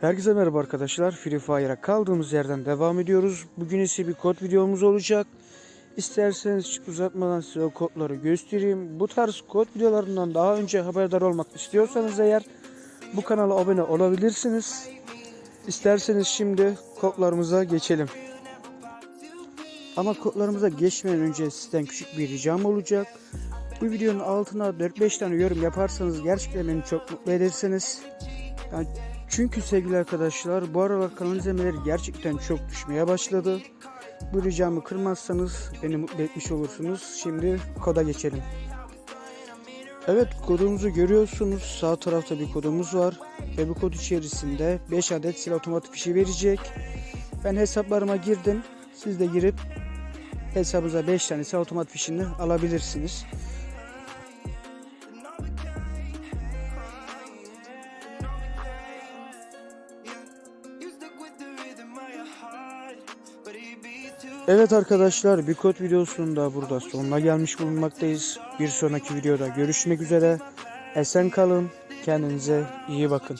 Herkese merhaba arkadaşlar. Free Fire'a kaldığımız yerden devam ediyoruz. Bugün ise bir kod videomuz olacak. İsterseniz hiç uzatmadan size o kodları göstereyim. Bu tarz kod videolarından daha önce haberdar olmak istiyorsanız eğer bu kanala abone olabilirsiniz. İsterseniz şimdi kodlarımıza geçelim. Ama kodlarımıza geçmeden önce sizden küçük bir ricam olacak. Bu videonun altına 4-5 tane yorum yaparsanız gerçekten beni çok mutlu edersiniz. Yani çünkü sevgili arkadaşlar bu aralar kanal izlemeleri gerçekten çok düşmeye başladı. Bu ricamı kırmazsanız beni mutlu etmiş olursunuz. Şimdi koda geçelim. Evet kodumuzu görüyorsunuz. Sağ tarafta bir kodumuz var. Ve bu kod içerisinde 5 adet silah otomatik fişi verecek. Ben hesaplarıma girdim. Siz de girip hesabınıza 5 tane silah otomatik fişini alabilirsiniz. Evet arkadaşlar bir kod videosunun da burada sonuna gelmiş bulunmaktayız. Bir sonraki videoda görüşmek üzere. Esen kalın. Kendinize iyi bakın.